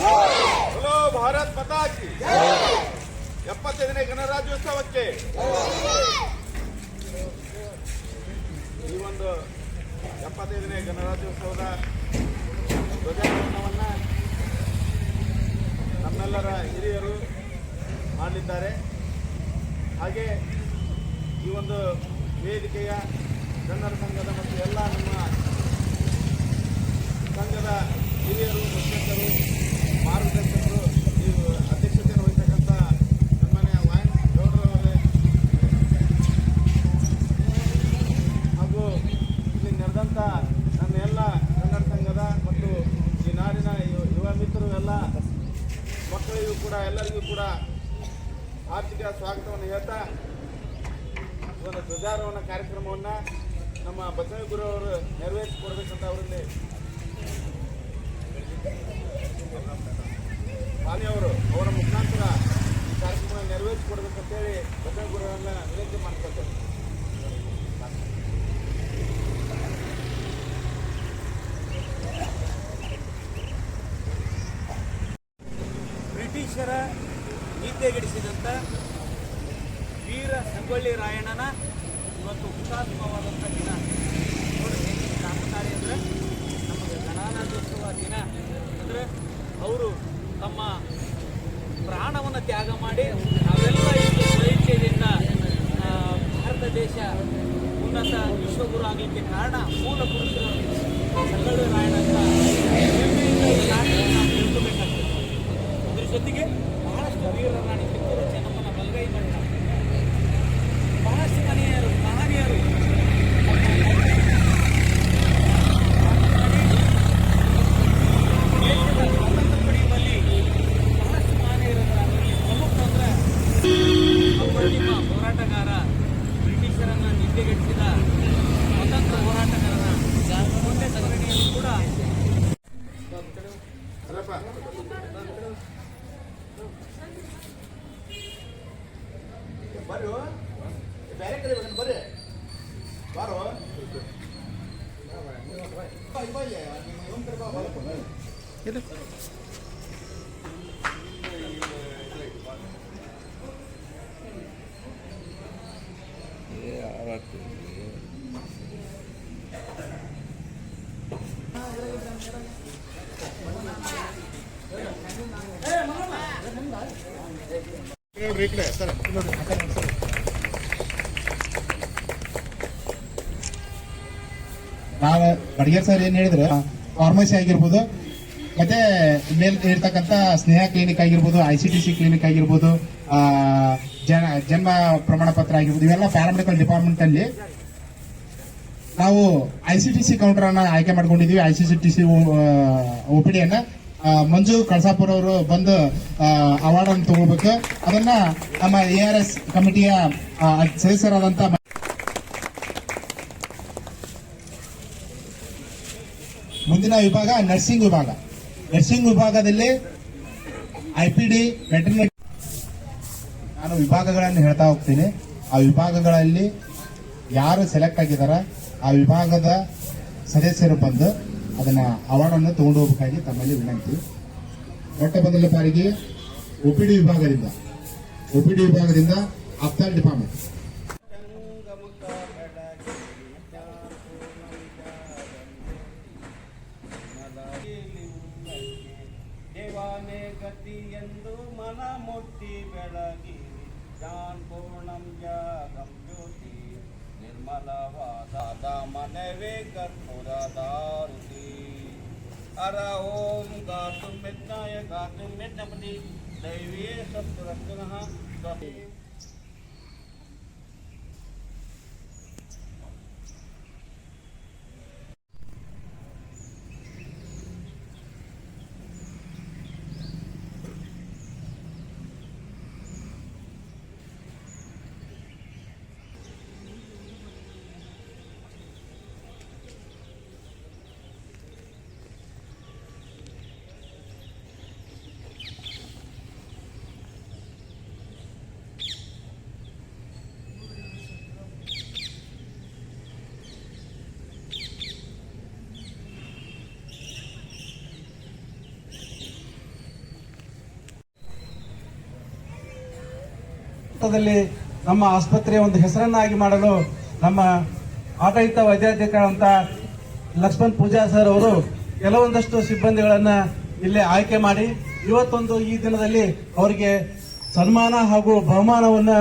Hello, Bharat ಪತಾಕಿ ಎಪ್ಪತ್ತೈದನೇ ಗಣರಾಜ್ಯೋತ್ಸವಕ್ಕೆ. ಈ ಒಂದು ಎಪ್ಪತ್ತೈದನೇ ಗಣರಾಜ್ಯೋತ್ಸವದ ಧ್ವಜಾರೋಹಣವನ್ನ ನಮ್ಮೆಲ್ಲರ ಹಿರಿಯರು ಮಾಡಲಿದ್ದಾರೆ. ಹಾಗೆ ಈ ಒಂದು ವೇದಿಕೆಯ ಕನ್ನಡ ಸಂಘದ ಮತ್ತು ಎಲ್ಲ ನಮ್ಮ ಸಂಘದ ಹಿರಿಯರು, ಮುಖ್ಯಸ್ಥರು ಮಾರ್ಗದರ್ಶಕರು ಈ ಅಧ್ಯಕ್ಷತೆಯನ್ನು ವಹಿಸ್ತಕ್ಕಂಥ ಸನ್ಮಾನ್ಯ ವಾಯನ್ ಗೌಡ್ರವರೇ ಹಾಗೂ ಇಲ್ಲಿ ನಡೆದಂಥ ನನ್ನ ಎಲ್ಲ ಕನ್ನಡ ಮತ್ತು ಈ ನಾಡಿನ ಯುವ- ಮಿತ್ರರು ಎಲ್ಲ ಮಕ್ಕಳಿಗೂ ಕೂಡ ಎಲ್ಲರಿಗೂ ಕೂಡ ಆರ್ಥಿಕ ಸ್ವಾಗತವನ್ನು ಹೇಳ್ತಾ ಒಂದು ಧ್ವಜಾರೋಹಣ ಕಾರ್ಯಕ್ರಮವನ್ನು ನಮ್ಮ ಬಸವಗುರು ಅವರು ನೆರವೇರಿಸಿಕೊಡ್ಬೇಕಂತ ಅವರಲ್ಲಿ ಮಾನ್ಯವರು ಅವರ ಮುಖಾಂತರ ಈ ಕಾರ್ಯಕ್ರಮ ನೆರವೇರಿಸಿಕೊಡ್ಬೇಕಂತೇಳಿ ಬಸವಗುರುವನ್ನ ವಿನಂತಿ ಮಾಡ್ಕೊಳ್ತೇವೆ ಬ್ರಿಟಿಷರ ನಿದ್ದೆಗೆಡಿಸಿದಂಥ ವೀರ ಸಂಗೊಳ್ಳಿ ರಾಯಣ್ಣನ ಇವತ್ತು ಹುತಾತ್ಮವಾದಂಥ ದಿನ ನೋಡಿ ಹೇಗೆ ಕಾಮಕಾರಿ ಅಂದರೆ ನಮಗೆ ಗಣರಾಜ್ಯೋತ್ಸವ ದಿನ ಅಂದರೆ ಅವರು ತಮ್ಮ ಪ್ರಾಣವನ್ನು ತ್ಯಾಗ ಮಾಡಿ ನಾವೆಲ್ಲ ಇಲ್ಲಿ ಸ್ವಇಚ್ಛೆಯಿಂದ ಆ, ಭಾರತ ದೇಶ ಉನ್ನತ ವಿಶ್ವಗುರು ಆಗಲಿಕ್ಕೆ ಕಾರಣ ಮೂಲ ಪುರುಷರು ಸಂಗೊಳ್ಳಿ ನಾರಾಯಣ ಅಂತ ಹೆಮ್ಮೆಯಿಂದ ಈ ನಾಟನ್ನು ನಾವು ತಿಳ್ಕೊಬೇಕಾಗ್ತದೆ. ಅದ್ರ ಜೊತೆಗೆ ಬಹಳಷ್ಟು ವೀರ ರಾಣಿ ಕಿತ್ತೂರು ಚೆನ್ನಮ್ಮನ ಬಲಗೈ ಮಠ. ಬಹಳಷ್ಟು ಮನೆಯರು ಮಹನೀಯರು ಬಹಳಷ್ಟು ಅದರಲ್ಲಿ ಪ್ರಮುಖ ಅಂದ್ರೆ ಹೋರಾಟಗಾರ ನಿದ್ದೆಗೆಡಿಸಿದ ಸ್ವತಂತ್ರ ಹೋರಾಟಗಾರನ ಮುಂದೆ ಸಂಘಟನೆಯನ್ನು ಕೂಡ. ಬರ್ರಿ ಬೇರೆ ಕಡೆ ಬರ್ರಿ ಬಾರೋ ಬಾ, ಬಾ. ನೋಡ್ರಿ ಸರ್ ಏನ್ ಹೇಳಿದ್ರು ಫಾರ್ಮಸಿ ಆಗಿರ್ಬೋದು, ಮತ್ತೆ ಮೇಲ್ ಇರ್ತಕ್ಕಂಥ ಸ್ನೇಹ ಕ್ಲಿನಿಕ್ ಆಗಿರ್ಬೋದು I C T C clinic ಆಗಿರ್ಬೋದು ಜನ ಜನ್ಮ ಪ್ರಮಾಣ ಪತ್ರ ಆಗಿರ್ಬೋದು ಇವೆಲ್ಲ ಪ್ಯಾರಾಮೆಡಿಕಲ್ ಡಿಪಾರ್ಟ್ಮೆಂಟ್ ಅಲ್ಲಿ ನಾವು I C T C counter ಅನ್ನ ಆಯ್ಕೆ ಮಾಡ್ಕೊಂಡಿದೀವಿ. I C C T C O P ಡಿಯನ್ನ ಆ, ಮಂಜು ಕಳಸಾಪುರ ಅವರು ಬಂದು ಅವಾರ್ಡ್ ಅನ್ನು ತಗೋಬೇಕು ಅದನ್ನ ನಮ್ಮ ಎ ಆರ್ ಎಸ್ ಕಮಿಟಿಯ ಸದಸ್ಯರಾದಂತ ಮುಂದಿನ ವಿಭಾಗ ನರ್ಸಿಂಗ್ ವಿಭಾಗ. ನರ್ಸಿಂಗ್ ವಿಭಾಗದಲ್ಲಿ ಐ ಪಿ ಡಿ ವೆಟರ್ನರಿ ನಾನು ವಿಭಾಗಗಳನ್ನು ಹೇಳ್ತಾ ಹೋಗ್ತೀನಿ. ಆ ವಿಭಾಗಗಳಲ್ಲಿ ಯಾರು ಸೆಲೆಕ್ಟ್ ಆಗಿದಾರ ಆ ವಿಭಾಗದ ಸದಸ್ಯರು ಬಂದು ಅದನ್ನ ಅವಾರ್ಡನ್ನು ತಗೊಂಡು ಹೋಗಬೇಕಾಗಿ ತಮ್ಮಲ್ಲಿ ವಿನಂತಿ. ಮೊಟ್ಟ ಮೊದಲ ಬಾರಿಗೆ ಒಪಿಡಿ ವಿಭಾಗದಿಂದ. ಒಪಿಡಿ ವಿಭಾಗದಿಂದ ಅಫ್ತಾರ್ ಡಿಪಾರ್ಟ್ಮೆಂಟ್ ಗತಿ ಎಂದು ಮನ ಮುಟ್ಟಿ ಬೆಳಗಿ. ಜಾನ್ ಪೂರ್ಣಂ ಜಾಗಂ ಜ್ಯೋತಿ ನಿರ್ಮಲವಾದ ಮನವೇ ಕರ್ಪೂರದಾರುತಿ ಅರ ಓಂ ಗಾತು ಮೆಜ್ಞಾಯ ಗಾತು ಮೆಜ್ಞಪತಿ ದೈವೀ ಸತ್ವರಕ್ಷಣಃ ಸ್ವಸ್ತಿ ಮಟ್ಟದಲ್ಲಿ ನಮ್ಮ ಆಸ್ಪತ್ರೆಯ ಒಂದು ಹೆಸರನ್ನಾಗಿ ಮಾಡಲು ನಮ್ಮ ಆಡಳಿತ ವೈದ್ಯಾಧಿಕಾರಿ ಅಂತ ಲಕ್ಷ್ಮಣ್ ಪೂಜಾ ಸರ್ ಅವರು ಕೆಲವೊಂದಷ್ಟು ಸಿಬ್ಬಂದಿಗಳನ್ನ ಇಲ್ಲಿ ಆಯ್ಕೆ ಮಾಡಿ ಇವತ್ತೊಂದು ಈ ದಿನದಲ್ಲಿ ಅವರಿಗೆ ಸನ್ಮಾನ ಹಾಗೂ ಬಹುಮಾನವನ್ನ